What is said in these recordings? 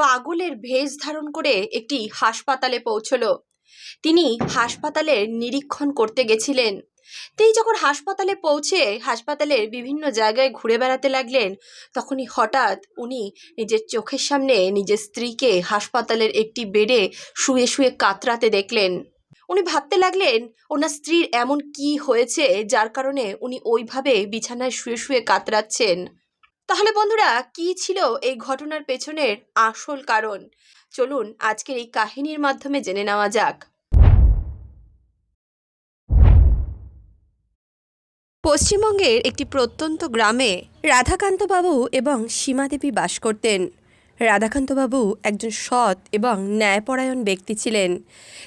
পাগলের ভেষ ধারণ করে একটি হাসপাতালে পৌঁছলো। তিনি হাসপাতালের নিরীক্ষণ করতে গেছিলেন। তিনি যখন হাসপাতালে পৌঁছে হাসপাতালের বিভিন্ন জায়গায় ঘুরে বেড়াতে লাগলেন, তখনই হঠাৎ উনি নিজের চোখের সামনে নিজের স্ত্রীকে হাসপাতালের একটি বেডে শুয়ে শুয়ে কাতরাতে দেখলেন। উনি ভাবতে লাগলেন, ওনার স্ত্রীর এমন কি হয়েছে যার কারণে উনি ওইভাবে বিছানায় শুয়ে শুয়ে কাতরাচ্ছেন? তাহলে বন্ধুরা, কি ছিল এই ঘটনার পেছনের আসল কারণ? চলুন আজকের এই কাহিনীর মাধ্যমে জেনে নেওয়া যাক। পশ্চিমবঙ্গের একটি প্রত্যন্ত গ্রামে রাধাকান্তবাবু এবং সীমাদেবী বাস করতেন। রাধাকান্তবাবু একজন সৎ এবং ন্যায়পরায়ণ ব্যক্তি ছিলেন।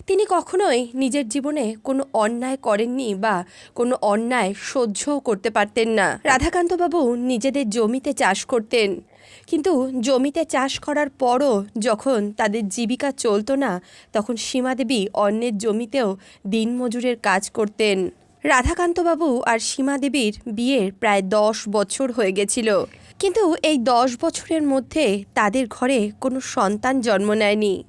তিনি কখনোই নিজের জীবনে কোনো অন্যায় করেননি বা কোনো অন্যায় সহ্যও করতে পারতেন না। রাধাকান্তবাবু নিজেদের জমিতে চাষ করতেন। কিন্তু জমিতে চাষ করার পরও যখন তাদের জীবিকা চলতো না, তখন সীমাদেবী অন্যের জমিতেও দিনমজুরের কাজ করতেন। রাধাকান্তবাবু আর সীমাদেবীর বিয়ের প্রায় দশ বছর হয়ে গেছিল। কিন্তু এই দশ বছরের মধ্যে তাদের ঘরে কোনো সন্তান জন্ম নেয়নি।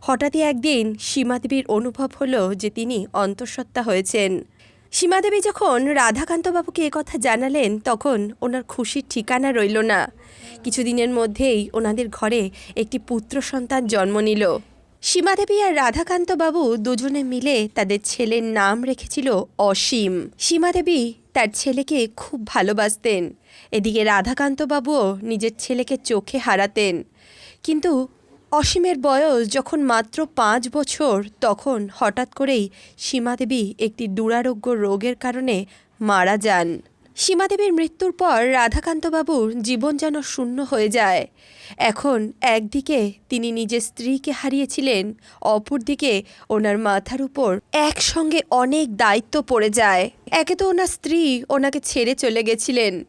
হঠাৎই একদিন সীমাদেবীর অনুভব হলো যে তিনি অন্তঃসত্ত্বা হয়েছেন। সীমাদেবী যখন রাধাকান্তবাবুকে কথা জানালেন, তখন ওনার খুশির ঠিকানা রইল না। কিছুদিনের মধ্যেই ওনাদের ঘরে একটি পুত্র সন্তান জন্ম নিল। সীমাদেবী আর রাধাকান্তবাবু দুজনে মিলে তাদের ছেলের নাম রেখেছিল অসীম। সীমাদেবী তার ছেলেকে খুব ভালোবাসতেন। এদিকে রাধাকান্তবাবুও নিজের ছেলেকে চোখে হারাতেন। কিন্তু অসীমের বয়স যখন মাত্র পাঁচ বছর, তখন হঠাৎ করেই সীমাদেবী একটি দুরারোগ্য রোগের কারণে মারা যান। সীমাদেবীর মৃত্যুর পর রাধাকান্তবাবুর জীবন যেন শূন্য হয়ে যায়। এখন একদিকে তিনি নিজের স্ত্রীকে হারিয়েছিলেন, অপরদিকে ওনার মাথার উপর একসঙ্গে অনেক দায়িত্ব পড়ে যায়। একে তো ওনার স্ত্রী ওনাকে ছেড়ে চলে গেছিলেন।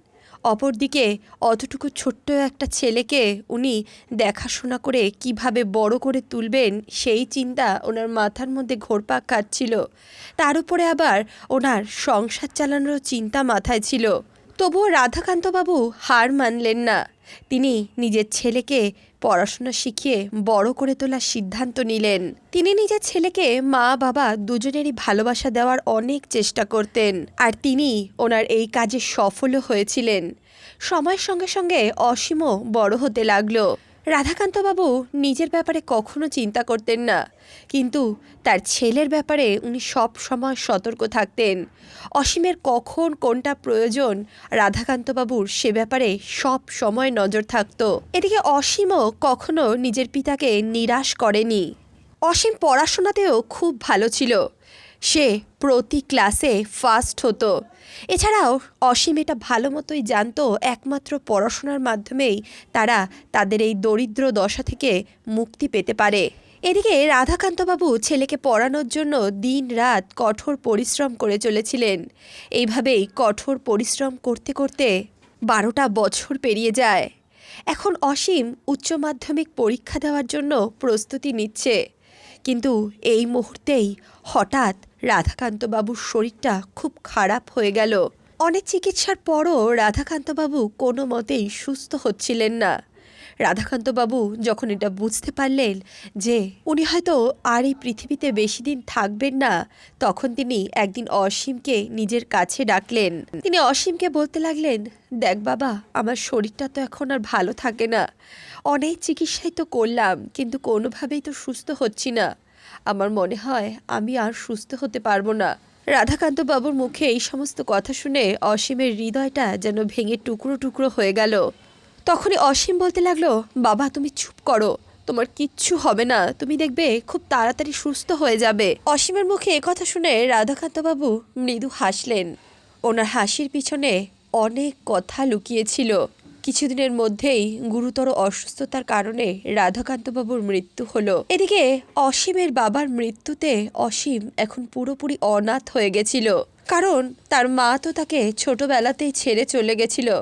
অপরদিকে অতটুকু ছোট্ট একটা ছেলেকে উনি দেখাশোনা করে কীভাবে বড় করে তুলবেন, সেই চিন্তা ওনার মাথার মধ্যে ঘোরপাক কাটছিল তার উপরে আবার ওনার সংসার চালানোর চিন্তা মাথায় ছিল। তবুও রাধাকান্তবাবু হার মানলেন না। তিনি নিজের ছেলেকে পড়াশোনা শিখিয়ে বড় করে তোলার সিদ্ধান্ত নিলেন। তিনি নিজের ছেলেকে মা, বাবা দুজনেরই ভালোবাসা দেওয়ার অনেক চেষ্টা করতেন আর তিনি ওনার এই কাজে সফলও হয়েছিলেন। সময়ের সঙ্গে সঙ্গে অসীমও বড় হতে লাগল। রাধাকান্তবাবু নিজের ব্যাপারে কখনো চিন্তা করতেন না। কিন্তু তার ছেলের ব্যাপারে উনি সব সময় সতর্ক থাকতেন। অসীমের কখন কোনটা প্রয়োজন, রাধাকান্তবাবুর সে ব্যাপারে সব সময় নজর থাকতো। এদিকে অসীমও কখনো নিজের পিতাকে নিরাশ করেনি। অসীম পড়াশোনাতেও খুব ভালো ছিল। সে প্রতি ক্লাসে ফার্স্ট হতো। এছাড়াও অসীম এটা ভালো মতোই জানতো একমাত্র পড়াশোনার মাধ্যমেই তারা তাদের এই দরিদ্র দশা থেকে মুক্তি পেতে পারে। এদিকে রাধাকান্তবাবু ছেলেকে পড়ানোর জন্য দিন রাত কঠোর পরিশ্রম করে চলেছিলেন। এইভাবেই কঠোর পরিশ্রম করতে করতে বারোটা বছর পেরিয়ে যায়। এখন অসীম উচ্চ মাধ্যমিক পরীক্ষা দেওয়ার জন্য প্রস্তুতি নিচ্ছে। কিন্তু এই মুহূর্তেই হঠাৎ রাধাকান্তবাবুর শরীরটা খুব খারাপ হয়ে গেল। অনেক চিকিৎসার পরও রাধাকান্তবাবু কোনো মতেই সুস্থ হচ্ছিলেন না। রাধাকান্তবাবু যখন এটা বুঝতে পারলেন যে উনি হয়তো আর এই পৃথিবীতে বেশি দিন থাকবেন না, তখন তিনি একদিন অসীমকে নিজের কাছে ডাকলেন। তিনি অসীমকে বলতে লাগলেন, দেখ বাবা, আমার শরীরটা তো এখন আর ভালো থাকে না। অনেক চিকিৎসাই তো করলাম, কিন্তু কোনোভাবেই তো সুস্থ হচ্ছি না। আমার মনে হয় আমি আর সুস্থ হতে পারব না। রাধাকান্ত বাবুর মুখে এই সমস্ত কথা শুনে অসীমের হৃদয়টা যেন ভেঙে টুকরো টুকরো হয়ে গেল। তখনই অসীম বলতে লাগল, বাবা, তুমি চুপ করো। তোমার কিচ্ছু হবে না। তুমি দেখবে খুব তাড়াতাড়ি সুস্থ হয়ে যাবে। অসীমের মুখে কথা শুনে রাধাকান্তবাবু মৃদু হাসলেন। ওনার হাসির পিছনে অনেক কথা লুকিয়েছিল। কিছুদিনের মধ্যেই গুরুতর অসুস্থতার কারণে রাধাকান্তবাবুর মৃত্যু হলো। এদিকে অসীমের বাবার মৃত্যুতে অসীম এখন পুরোপুরি অনাথ হয়ে গেছিল। কারণ তার মা তো তাকে ছোটবেলাতেই ছেড়ে চলে গেছিল।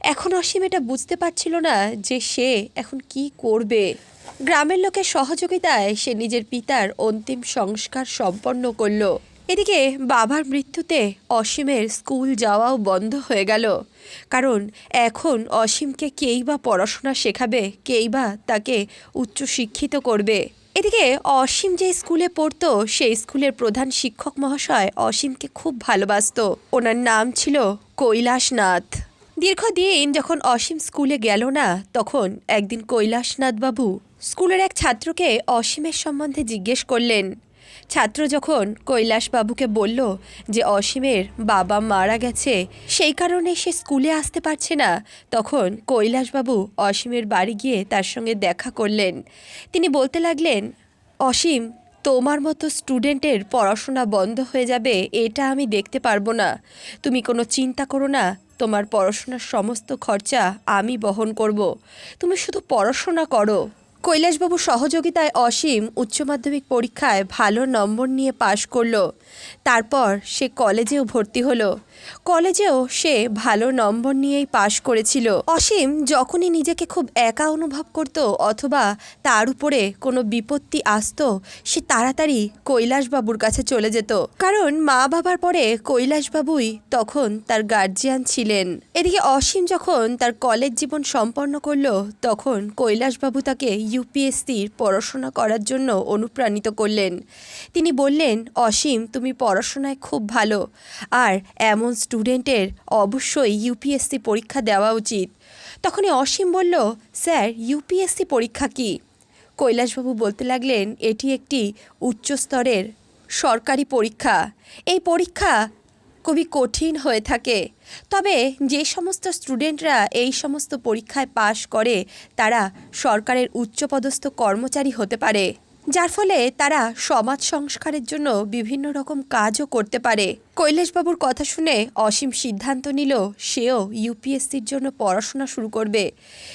এখন অসীম এটা বুঝতে পারছিল না যে সে এখন কি করবে। গ্রামের লোকের সহযোগিতায় সে নিজের পিতার অন্তিম সংস্কার সম্পন্ন করল। এদিকে বাবার মৃত্যুতে অসীমের স্কুল যাওয়াও বন্ধ হয়ে গেল। কারণ এখন অসীমকে কেই বা পড়াশোনা শেখাবে, কেই বা তাকে উচ্চশিক্ষিত করবে। এদিকে অসীম যে স্কুলে পড়তো, সেই স্কুলের প্রধান শিক্ষক মহাশয় অসীমকে খুব ভালোবাসতো। ওনার নাম ছিল কৈলাসনাথ। দীর্ঘদিন যখন অসীম স্কুলে গেল না, তখন একদিন কৈলাসনাথ বাবু স্কুলের এক ছাত্রকে অসীমের সম্বন্ধে জিজ্ঞেস করলেন। ছাত্র যখন কৈলাসবাবুকে বলল যে অসীমের বাবা মারা গেছে, সেই কারণে সে স্কুলে আসতে পারছে না, তখন কৈলাসবাবু অসীমের বাড়ি গিয়ে তার সঙ্গে দেখা করলেন। তিনি বলতে লাগলেন, অসীম, তোমার মতো স্টুডেন্টের পড়াশোনা বন্ধ হয়ে যাবে, এটা আমি দেখতে পারব না। তুমি কোনো চিন্তা করো না তোমার পড়াশোনার সমস্ত খরচা আমি বহন করব। তুমি শুধু পড়াশোনা করো। কৈলাসবাবু সহযোগিতায় অসীম উচ্চ মাধ্যমিক পরীক্ষায় ভালো নম্বর নিয়ে পাশ করল। তারপর সে কলেজেও ভর্তি হলো। কলেজেও সে ভালো নম্বর নিয়েই পাশ করেছিল। অসীম যখনই নিজেকে খুব একা অনুভব করত অথবা তার উপরে কোনো বিপত্তি আসতো, সে তাড়াতাড়ি কৈলাসবাবুর কাছে চলে যেত। কারণ মা বাবার পরে কৈলাসবাবুই তখন তার গার্জিয়ান ছিলেন। এদিকে অসীম যখন তার কলেজ জীবন সম্পন্ন করল, তখন কৈলাসবাবু তাকে ইউপিএসসির পড়াশোনা করার জন্য অনুপ্রাণিত করলেন। তিনি বললেন, অসীম, তুমি পড়াশোনায় খুব ভালো। আর এমন স্টুডেন্টের অবশ্যই ইউপিএসসি পরীক্ষা দেওয়া উচিত। তখনই অসীম বলল, স্যার, ইউপিএসসি পরীক্ষা কি? কৈলাসবাবু বলতে লাগলেন, এটি একটি উচ্চস্তরের সরকারি পরীক্ষা। এই পরীক্ষা খুবই কঠিন হয়ে থাকে। তবে যে সমস্ত স্টুডেন্টরা এই সমস্ত পরীক্ষায় পাশ করে, তারা সরকারের উচ্চপদস্থ কর্মচারী হতে পারে। যার ফলে তারা সমাজ সংস্কারের জন্য বিভিন্ন রকম কাজও করতে পারে। কৈলাসবাবুর কথা শুনে অসীম সিদ্ধান্ত নিল সেও ইউপিএসসির জন্য পড়াশোনা শুরু করবে।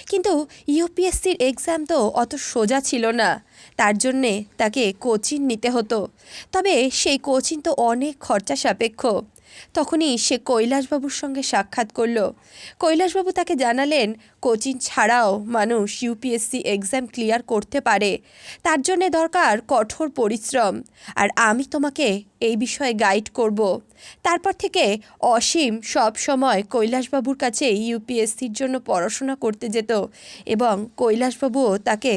কিন্তু ইউপিএসসির এক্সাম তো অত সোজা ছিল না। তার জন্যে তাকে কোচিং নিতে হতো। তবে সেই কোচিং তো অনেক খরচা সাপেক্ষ। তখনই সে কৈলাসবাবুর সঙ্গে সাক্ষাৎ করল। কৈলাসবাবু তাকে জানালেন কোচিং ছাড়াও মানুষ ইউপিএসসি এক্সাম ক্লিয়ার করতে পারে। তার জন্যে দরকার কঠোর পরিশ্রম। আর আমি তোমাকে এই বিষয়ে গাইড করব। তারপর থেকে অসীম সব সময় কৈলাসবাবুর কাছে ইউপিএসসির জন্য পড়াশোনা করতে যেত এবং কৈলাসবাবুও তাকে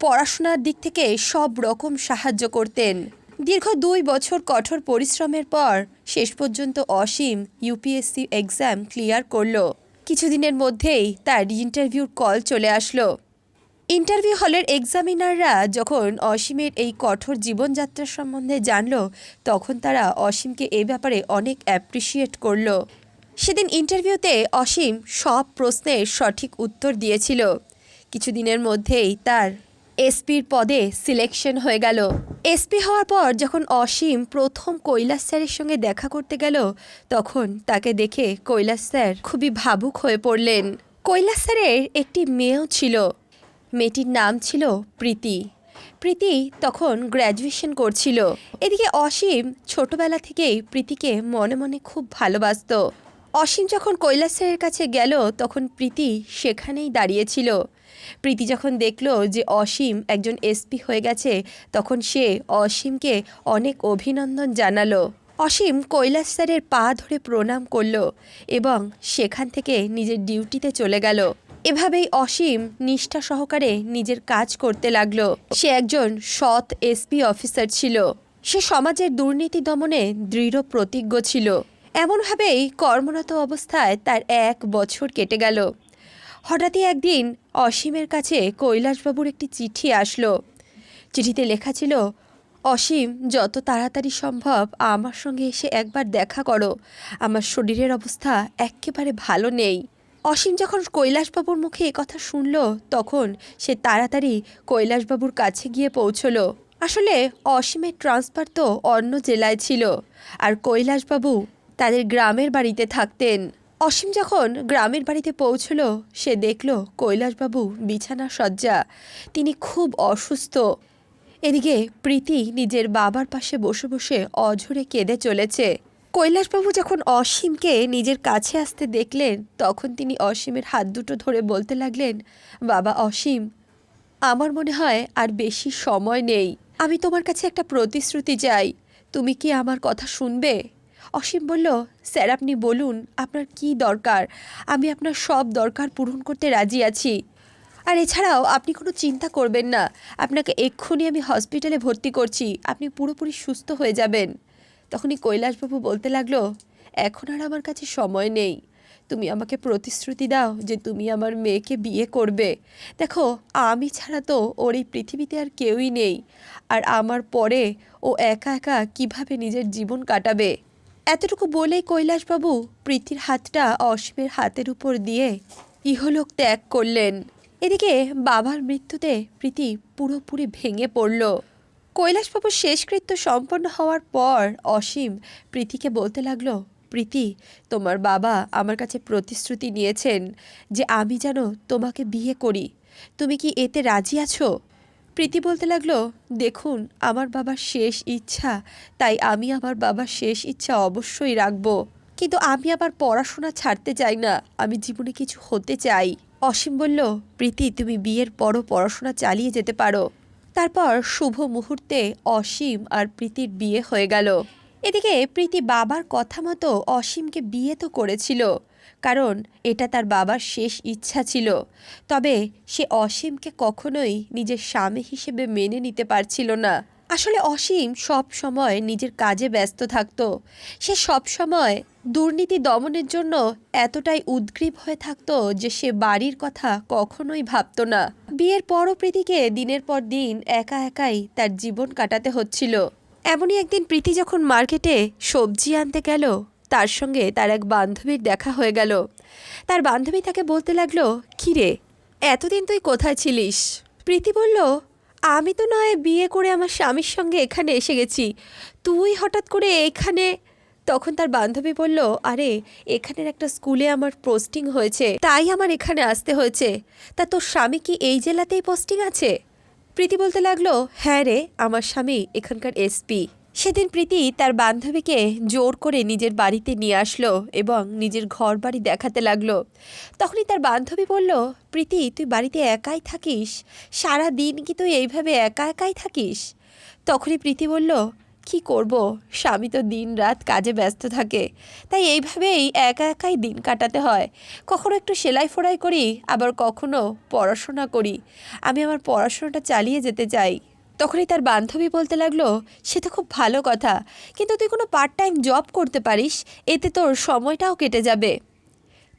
পড়াশোনার দিক থেকে সব রকম সাহায্য করতেন। দীর্ঘ দুই বছর কঠোর পরিশ্রমের পর শেষ পর্যন্ত অসীম ইউপিএসসি এক্সাম ক্লিয়ার করল। কিছুদিনের মধ্যেই তার ইন্টারভিউর কল চলে আসলো। ইন্টারভিউ হলের এক্সামিনাররা যখন অসীমের এই কঠোর জীবনযাত্রার সম্বন্ধে জানল, তখন তারা অসীমকে এ ব্যাপারে অনেক অ্যাপ্রিসিয়েট করল। সেদিন ইন্টারভিউতে অসীম সব প্রশ্নের সঠিক উত্তর দিয়েছিল। কিছুদিনের মধ্যেই তার এসপির পদে সিলেকশন হয়ে গেল। এসপি হওয়ার পর যখন অসীম প্রথম কৈলাস স্যারের সঙ্গে দেখা করতে গেল, তখন তাকে দেখে কৈলাস স্যার খুবই ভাবুক হয়ে পড়লেন। কৈলাস স্যারের একটি মেয়েও ছিল। মেয়েটির নাম ছিল প্রীতি। প্রীতি তখন গ্র্যাজুয়েশন করছিল। এদিকে অসীম ছোটবেলা থেকেই প্রীতিকে মনে মনে খুব ভালোবাসতো। অসীম যখন কৈলাস স্যারের কাছে গেল, তখন প্রীতি সেখানেই দাঁড়িয়েছিল প্রীতি যখন দেখল যে অসীম একজন এসপি হয়ে গেছে, তখন সে অসীমকে অনেক অভিনন্দন জানালো। অসীম কৈলাস স্যারের পা ধরে প্রণাম করল এবং সেখান থেকে নিজের ডিউটিতে চলে গেল। এভাবেই অসীম নিষ্ঠা সহকারে নিজের কাজ করতে লাগল। সে একজন সৎ এসপি অফিসার ছিল। সে সমাজের দুর্নীতি দমনে দৃঢ় প্রতিজ্ঞ ছিল। এমনভাবেই কর্মরত অবস্থায় তার এক বছর কেটে গেল। হঠাৎই একদিন অসীমের কাছে কৈলাসবাবুর একটি চিঠি আসলো। চিঠিতে লেখা ছিল, অসীম, যত তাড়াতাড়ি সম্ভব আমার সঙ্গে এসে একবার দেখা করো। আমার শরীরের অবস্থা একেবারে ভালো নেই। অসীম যখন কৈলাসবাবুর মুখে কথা শুনল, তখন সে তাড়াতাড়ি কৈলাসবাবুর কাছে গিয়ে পৌঁছলো। আসলে অসীমের ট্রান্সফার তো অন্য জেলায় ছিল, আর কৈলাসবাবু তাদের গ্রামের বাড়িতে থাকতেন। অসীম যখন গ্রামের বাড়িতে পৌঁছলো, সে দেখল কৈলাসবাবু বিছানা সজ্জা তিনি খুব অসুস্থ। এদিকে প্রীতি নিজের বাবার পাশে বসে বসে অঝরে কেঁদে চলেছে। কৈলাসবাবু যখন অসীমকে নিজের কাছে আসতে দেখলেন, তখন তিনি অসীমের হাত দুটো ধরে বলতে লাগলেন, বাবা অসীম, আমার মনে হয় আর বেশি সময় নেই। আমি তোমার কাছে একটা প্রতিশ্রুতি চাই। তুমি কি আমার কথা শুনবে? অসীম বলল, স্যার, আপনি বলুন, আপনার কি দরকার? আমি আপনার সব দরকার পূরণ করতে রাজি আছি। আর এছাড়াও আপনি কোনো চিন্তা করবেন না। আপনাকে এক্ষুনি আমি হসপিটালে ভর্তি করছি। আপনি পুরোপুরি সুস্থ হয়ে যাবেন। তখনই কৈলাসবাবু বলতে লাগল, এখন আর আমার কাছে সময় নেই। তুমি আমাকে প্রতিশ্রুতি দাও যে তুমি আমার মেয়েকে বিয়ে করবে। দেখো, আমি ছাড়া তো ওর এই পৃথিবীতে আর কেউই নেই। আর আমার পরে ও একা একা কীভাবে নিজের জীবন কাটাবে? এতটুকু বলেই কৈলাসবাবু প্রীতির হাতটা অসীমের হাতের উপর দিয়ে ইহলোক ত্যাগ করলেন। এদিকে বাবার মৃত্যুতে প্রীতি পুরোপুরি ভেঙে পড়ল। কৈলাসবাবুর শেষকৃত্য সম্পন্ন হওয়ার পর অসীম প্রীতিকে বলতে লাগল, প্রীতি, তোমার বাবা আমার কাছে প্রতিশ্রুতি নিয়েছেন যে আমি যেন তোমাকে বিয়ে করি। তুমি কি এতে রাজি আছো? প্রীতি বলতে লাগল, দেখুন, আমার বাবার শেষ ইচ্ছা, তাই আমি আমার বাবার শেষ ইচ্ছা অবশ্যই রাখব। কিন্তু আমি আবার পড়াশোনা ছাড়তে চাই না, আমি জীবনে কিছু হতে চাই। অসীম বলল, প্রীতি, তুমি বিয়ের পরও পড়াশোনা চালিয়ে যেতে পারো। তারপর শুভ মুহূর্তে অসীম আর প্রীতির বিয়ে হয়ে গেল। এদিকে প্রীতি বাবার কথা মতো অসীমকে বিয়ে তো করেছিল। কারণ এটা তার বাবার শেষ ইচ্ছা ছিল। তবে সে অসীমকে কখনোই নিজের স্বামী হিসেবে মেনে নিতে পারছিল না। আসলে অসীম সব সময় নিজের কাজে ব্যস্ত থাকত। সে সব সময় দুর্নীতি দমনের জন্য এতটাই উদ্গ্রীব হয়ে থাকতো যে সে বাড়ির কথা কখনোই ভাবতো না। বিয়ের পরও প্রীতিকে দিনের পর দিন একা একাই তার জীবন কাটাতে হচ্ছিল। এমনই একদিন প্রীতি যখন মার্কেটে সবজি আনতে গেল তার সঙ্গে তার এক বান্ধবীর দেখা হয়ে গেল। তার বান্ধবী তাকে বলতে লাগল, কিরে, এতদিন তুই কোথায় ছিলিস? প্রীতি বলল, আমি তো নয়, বিয়ে করে আমার স্বামীর সঙ্গে এখানে এসে গেছি। তুই হঠাৎ করে এখানে? তখন তার বান্ধবী বলল, আরে, এখানের একটা স্কুলে আমার পোস্টিং হয়েছে, তাই আমার এখানে আসতে হয়েছে। তা তোর স্বামী কি এই জেলাতেই পোস্টিং আছে? প্রীতি বলতে লাগল হ্যাঁ রে, আমার স্বামী এখানকার এসপি। সেদিন প্রীতি তার বান্ধবীকে জোর করে নিজের বাড়িতে নিয়ে আসলো এবং নিজের ঘর বাড়ি দেখাতে লাগল। তখনই তার বান্ধবী বলল, প্রীতি, তুই বাড়িতে একাই থাকিস? সারা দিন কি তুই এইভাবে একা একাই থাকিস? তখনই প্রীতি বলল, কি করব? স্বামী তো দিন রাত কাজে ব্যস্ত থাকে। তাই এইভাবেই একা একাই দিন কাটাতে হয়। কখনো একটু সেলাই ফোড়াই করি, আবার কখনো পড়াশোনা করি। আমি আমার পড়াশোনাটা চালিয়ে যেতে চাই। তখনই তার বান্ধবী বলতে লাগল, সে তো খুব ভালো কথা, কিন্তু তুই কোনো পার্ট টাইম জব করতে পারিস, এতে তোর সময়টাও কেটে যাবে।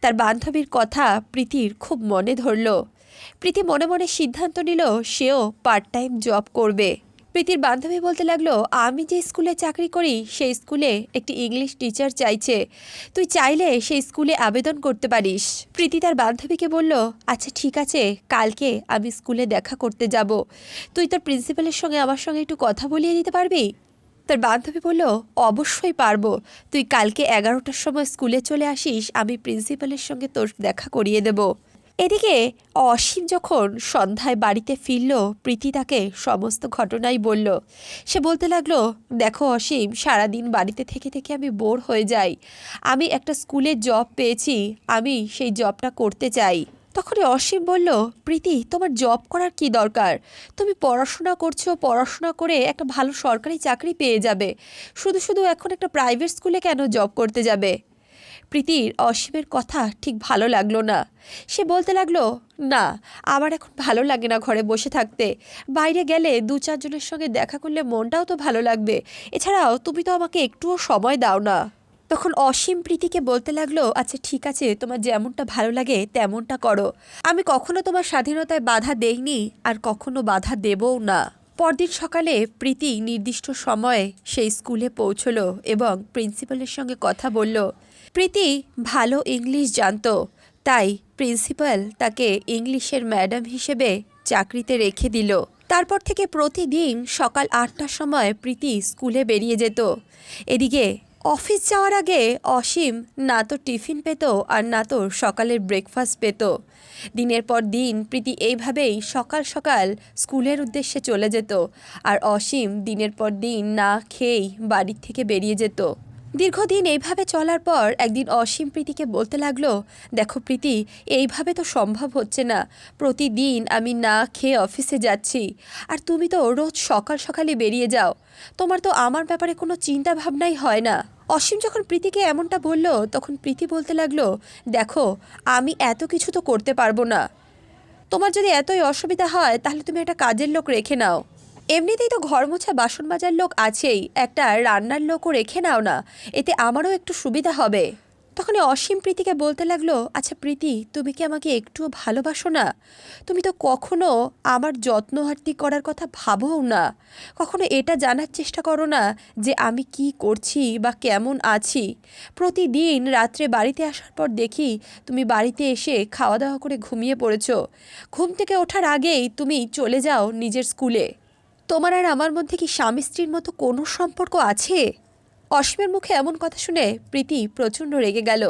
তার বান্ধবীর কথা প্রীতির খুব মনে ধরল। প্রীতি মনে মনে সিদ্ধান্ত নিল, সেও পার্ট টাইম জব করবে। প্রীতির বান্ধবী বলতে লাগল, আমি যে স্কুলে চাকরি করি, সেই স্কুলে একটি ইংলিশ টিচার চাইছে। তুই চাইলে সেই স্কুলে আবেদন করতে পারিস। প্রীতি তার বান্ধবীকে বলল আচ্ছা ঠিক আছে, কালকে আমি স্কুলে দেখা করতে যাব। তুই তোর প্রিন্সিপালের সঙ্গে আমার সঙ্গে একটু কথা বলিয়ে দিতে পারবি? তার বান্ধবী বলল, অবশ্যই পারব। তুই কালকে এগারোটার সময় স্কুলে চলে আসিস, আমি প্রিন্সিপালের সঙ্গে তোর দেখা করিয়ে দেব। এদিকে অসীম যখন সন্ধ্যায় বাড়িতে ফিরল, প্রীতি তাকে সমস্ত ঘটনাই বলল। সে বলতে লাগল, দেখো অসীম, সারাদিন বাড়িতে থেকে থেকে আমি বোর হয়ে যাই। আমি একটা স্কুলে জব পেয়েছি, আমি সেই জবটা করতে চাই। তখনই অসীম বলল, প্রীতি, তোমার জব করার কি দরকার? তুমি পড়াশোনা করছ, পড়াশোনা করে একটা ভালো সরকারি চাকরি পেয়ে যাবে। শুধু শুধু এখন একটা প্রাইভেট স্কুলে কেন জব করতে যাবে? প্রীতির অসীমের কথা ঠিক ভালো লাগল না। সে বলতে লাগল, না, আমার এখন ভালো লাগে না ঘরে বসে থাকতে। বাইরে গেলে দু চারজনের সঙ্গে দেখা করলে মনটাও তো ভালো লাগবে। এছাড়াও তুমি তো আমাকে একটুও সময় দাও না। তখন অসীম প্রীতিকে বলতে লাগল আচ্ছা ঠিক আছে, তোমার যেমনটা ভালো লাগে তেমনটা করো। আমি কখনো তোমার স্বাধীনতায় বাধা দেইনি আর কখনো বাধা দেবও না। পরদিন সকালে প্রীতি নির্দিষ্ট সময়ে সেই স্কুলে পৌঁছলো এবং প্রিন্সিপালের সঙ্গে কথা বলল। প্রীতি ভালো ইংলিশ জানতো, তাই প্রিন্সিপাল তাকে ইংলিশের ম্যাডাম হিসেবে চাকরিতে রেখে দিল। তারপর থেকে প্রতিদিন সকাল আটটার সময় প্রীতি স্কুলে বেরিয়ে যেত। এদিকে অফিস যাওয়ার আগে অসীম না তো টিফিন পেত আর না তো সকালের ব্রেকফাস্ট পেত। দিনের পর দিন প্রীতি এইভাবেই সকাল সকাল স্কুলের উদ্দেশ্যে চলে যেত আর অসীম দিনের পর দিন না খেয়েই বাড়ির থেকে বেরিয়ে যেত। দীর্ঘদিন এইভাবে চলার পর একদিন অসীম প্রীতিকে বলতে লাগল, দেখো প্রীতি, এইভাবে তো সম্ভব হচ্ছে না। প্রতিদিন আমি না খেয়ে অফিসে যাচ্ছি। আর তুমি তো রোজ সকাল সকালে বেরিয়ে যাও। তোমার তো আমার ব্যাপারে কোনো চিন্তা ভাবনাই হয় না। অসীম যখন প্রীতিকে এমনটা বলল, তখন প্রীতি বলতে লাগল, দেখো, আমি এত কিছু তো করতে পারব না। তোমার যদি এতই অসুবিধা হয়, তাহলে তুমি একটা কাজের লোক রেখে নাও। এমনিতেই তো ঘর মোছা বাসন মাজার লোক আছেই, একটা রান্নার লোকও রেখে নাও না, এতে আমারও একটু সুবিধা হবে। তখন অসীম প্রীতিকে বলতে লাগল আচ্ছা প্রীতি, তুমি কি আমাকে একটুও ভালোবাসো না? তুমি তো কখনো আমার যত্নহার্তি করার কথা ভাবোও না। কখনো এটা জানার চেষ্টা করো না যে আমি কি করছি বা কেমন আছি। প্রতিদিন রাত্রে বাড়িতে আসার পর দেখি তুমি বাড়িতে এসে খাওয়া দাওয়া করে ঘুমিয়ে পড়েছো। ঘুম থেকে ওঠার আগেই তুমি চলে যাও নিজের স্কুলে। তোমার আর আমার মধ্যে কি স্বামী স্ত্রীর মতো কোনো সম্পর্ক আছে? অসীমের মুখে এমন কথা শুনে প্রীতি প্রচণ্ড রেগে গেল।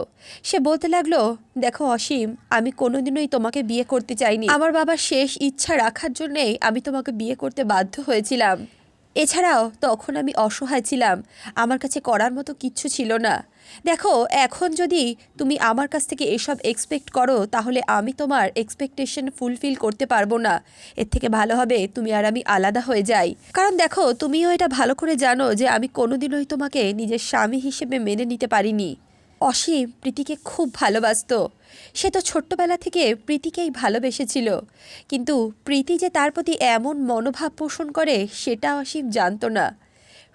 সে বলতে লাগল, দেখো অসীম, আমি কোনোদিনই তোমাকে বিয়ে করতে চাইনি। আমার বাবার শেষ ইচ্ছা রাখার জন্যেই আমি তোমাকে বিয়ে করতে বাধ্য হয়েছিলাম। এছাড়াও তখন আমি অসহায় ছিলাম। আমার কাছে করার মতো কিচ্ছু ছিল না। দেখো, এখন যদি তুমি আমার কাছ থেকে এসব এক্সপেক্ট করো, তাহলে আমি তোমার এক্সপেকটেশন ফুলফিল করতে পারব না। এর থেকে ভালো হবে তুমি আর আমি আলাদা হয়ে যাই। কারণ দেখো, তুমিও এটা ভালো করে জানো যে আমি কোনোদিনই তোমাকে নিজের স্বামী হিসেবে মেনে নিতে পারিনি। অসীম প্রীতিকে খুব ভালোবাসতো। সে তো ছোট্টবেলা থেকে প্রীতিকেই ভালোবেসেছিল। কিন্তু প্রীতি যে তার প্রতি এমন মনোভাব পোষণ করে, সেটা অসীম জানতো না।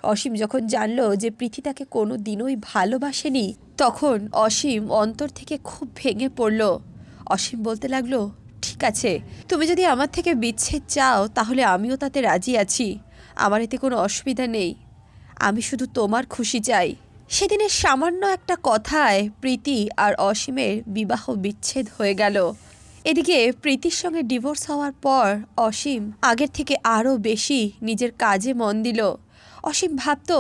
অসীম যখন জানলো যে প্রীতি তাকে কোনো দিনই ভালোবাসেনি, তখন অসীম অন্তর থেকে খুব ভেঙে পড়ল। অসীম বলতে লাগল, ঠিক আছে, তুমি যদি আমার থেকে বিচ্ছেদ চাও, তাহলে আমিও তাতে রাজি আছি। আমার এতে কোনো অসুবিধা নেই। আমি শুধু তোমার খুশি চাই। সেদিনের সামান্য একটা কথায় প্রীতি আর অসীমের বিবাহ বিচ্ছেদ হয়ে গেল। এদিকে প্রীতির সঙ্গে ডিভোর্স হওয়ার পর অসীম আগের থেকে আরও বেশি নিজের কাজে মন দিল। অসীম ভাবত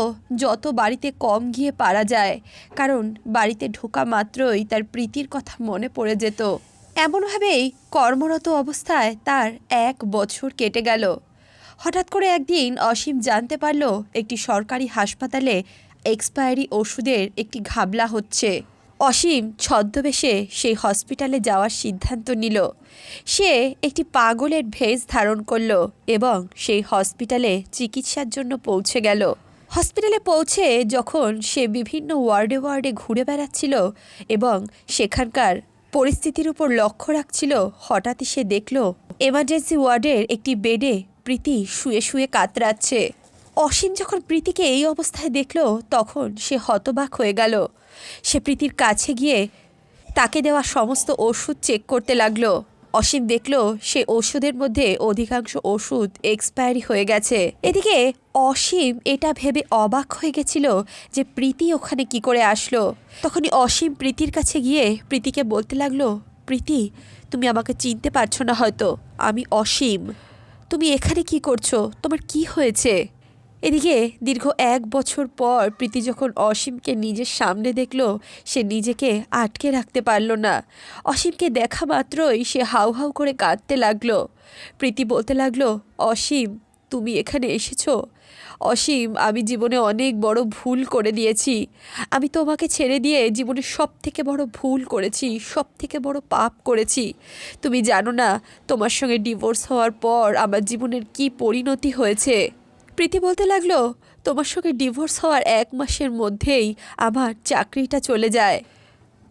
যত বাড়িতে কম গিয়ে পারা যায়, কারণ বাড়িতে ঢোকা মাত্রই তার প্রীতির কথা মনে পড়ে যেত। এমনভাবেই কর্মরত অবস্থায় তার এক বছর কেটে গেল। হঠাৎ করে একদিন অসীম জানতে পারল, একটি সরকারি হাসপাতালে এক্সপায়ারি ওষুধের একটি ঘাবলা হচ্ছে। অসীম ছদ্মবেশে সেই হসপিটালে যাওয়ার সিদ্ধান্ত নিল। সে একটি পাগলের ভেজ ধারণ করল এবং সেই হসপিটালে চিকিৎসার জন্য পৌঁছে গেল। হসপিটালে পৌঁছে যখন সে বিভিন্ন ওয়ার্ডে ওয়ার্ডে ঘুরে বেড়াচ্ছিল এবং সেখানকার পরিস্থিতির উপর লক্ষ্য রাখছিল, হঠাৎই সে দেখল, এমার্জেন্সি ওয়ার্ডের একটি বেডে প্রীতি শুয়ে শুয়ে কাতরাচ্ছে। অসীম যখন প্রীতিকে এই অবস্থায় দেখল, তখন সে হতবাক হয়ে গেল। সে প্রীতির কাছে গিয়ে তাকে দেওয়া সমস্ত ওষুধ চেক করতে লাগল। অসীম দেখল, সে ওষুধের মধ্যে অধিকাংশ ওষুধ এক্সপায়ারি হয়ে গেছে। এদিকে অসীম এটা ভেবে অবাক হয়ে গেছিল যে প্রীতি ওখানে কি করে আসলো। তখনই অসীম প্রীতির কাছে গিয়ে প্রীতিকে বলতে লাগল, প্রীতি, তুমি আমাকে চিনতে পারছ না হয়তো। আমি অসীম। তুমি এখানে কি করছ? তোমার কি হয়েছে? এদিকে দীর্ঘ এক বছর পর প্রীতি যখন অসীমকে নিজের সামনে দেখল, সে নিজেকে আটকে রাখতে পারল না। অসীমকে দেখা মাত্রই সে হাউ হাউ করে কাঁদতে লাগল। প্রীতি বলতে লাগল, অসীম, তুমি এখানে এসেছ? অসীম, আমি জীবনে অনেক বড় ভুল করে দিয়েছি। আমি তোমাকে ছেড়ে দিয়ে জীবনে সব থেকে বড় ভুল করেছি সব থেকে বড় পাপ করেছি। তুমি জানো না, তোমার সঙ্গে ডিভোর্স হওয়ার পর আমার জীবনের কি পরিণতি হয়েছে? প্রীতি বলতে লাগল, তোমার সঙ্গে ডিভোর্স হওয়ার এক মাসের মধ্যেই আমার চাকরিটা চলে যায়।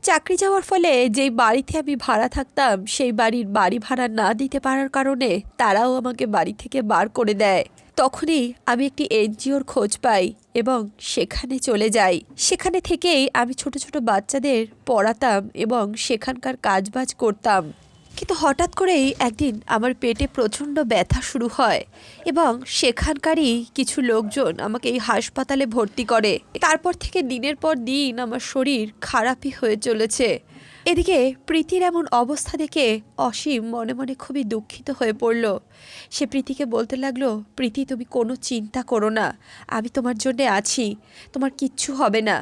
চাকরি যাওয়ার ফলে যেই বাড়িতে আমি ভাড়া থাকতাম, সেই বাড়ির বাড়ি ভাড়া না দিতে পারার কারণে তারাও আমাকে বাড়ি থেকে বার করে দেয়। তখনই আমি একটি এনজিওর খোঁজ পাই এবং সেখানে চলে যাই। সেখানে থেকেই আমি ছোট ছোট বাচ্চাদের পড়াতাম এবং সেখানকার কাজবাজ করতাম। কিন্তু হঠাৎ করেই একদিন আমার পেটে প্রচণ্ড ব্যথা শুরু হয় এবং সেখানকারই কিছু লোকজন আমাকে এই হাসপাতালে ভর্তি করে। তারপর থেকে দিনের পর দিন আমার শরীর খারাপই হয়ে চলেছে। এদিকে প্রীতির এমন অবস্থা দেখে অসীম মনে মনে খুবই দুঃখিত হয়ে পড়ল। সে প্রীতিকে বলতে লাগল, প্রীতি, তুমি কোনো চিন্তা করো না। আমি তোমার জন্যে আছি। তোমার কিচ্ছু হবে না।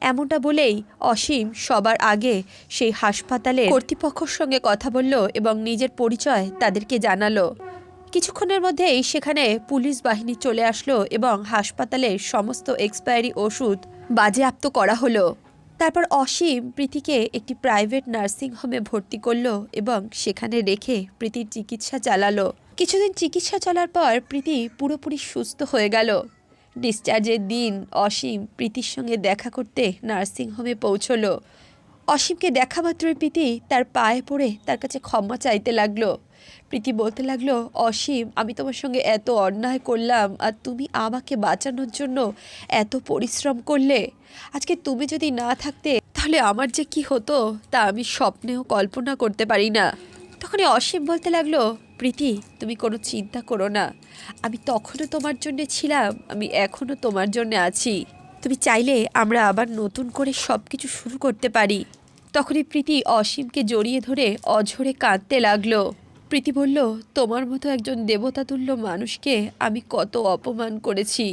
এমনটা বলেই অসীম সবার আগে সেই হাসপাতালে কর্তৃপক্ষর সঙ্গে কথা বলল এবং নিজের পরিচয় তাদেরকে জানালো। কিছুক্ষণের মধ্যেই সেখানে পুলিশ বাহিনী চলে আসলো এবং হাসপাতালের সমস্ত এক্সপায়ারি ওষুধ বাজেয়াপ্ত করা হলো। তারপর অসীম প্রীতিকে একটি প্রাইভেট নার্সিং হোমে ভর্তি করল এবং সেখানে রেখে প্রীতির চিকিৎসা চালালো। কিছুদিন চিকিৎসা চলার পর প্রীতি পুরোপুরি সুস্থ হয়ে গেল। ডিসচার্জের দিন অসীম প্রীতির সঙ্গে দেখা করতে নার্সিং হোমে পৌঁছলো। অসীমকে দেখা মাত্রই প্রীতি তার পায়ে পড়ে তার কাছে ক্ষমা চাইতে লাগল। প্রীতি বলতে লাগল, অসীম, আমি তোমার সঙ্গে এত অন্যায় করলাম, আর তুমি আমাকে বাঁচানোর জন্য এত পরিশ্রম করলে। আজকে তুমি যদি না থাকতে, তাহলে আমার যে কি হতো, তা আমি স্বপ্নেও কল্পনা করতে পারি না। তখনই অসীম বলতে লাগল প্রীতি, তুমি কোনো চিন্তা করো না। আমি তখনও তোমার জন্যে ছিলাম, আমি এখনও তোমার জন্য আছি। তুমি চাইলে আমরা আবার নতুন করে সব কিছু শুরু করতে পারি। তখনই প্রীতি অসীমকে জড়িয়ে ধরে অঝরে কাঁদতে লাগল। প্রীতি বলল, তোমার মতো একজন দেবতাতুল্য মানুষকে আমি কত অপমান করেছি,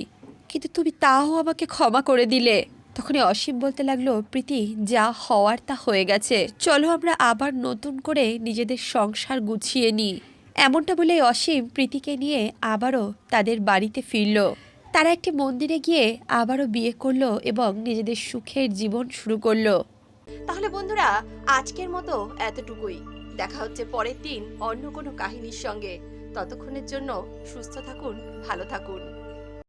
কিন্তু তুমি তাও আমাকে ক্ষমা করে দিলে। তখনই অসীম বলতে লাগল, প্রীতি, যা হওয়ার তা হয়ে গেছে। চলো আমরা আবার নতুন করে নিজেদের সংসার গুছিয়ে নিই। এমনটা বলে অসীম প্রীতিকে নিয়ে আবারও তাদের বাড়িতে ফিরল। তারা একটি মন্দিরে গিয়ে আবারও বিয়ে করল এবং নিজেদের সুখের জীবন শুরু করল। তাহলে বন্ধুরা, আজকের মতো এতটুকুই। দেখা হচ্ছে পরের দিন অন্য কোনো কাহিনীর সঙ্গে। ততক্ষণের জন্য সুস্থ থাকুন, ভালো থাকুন।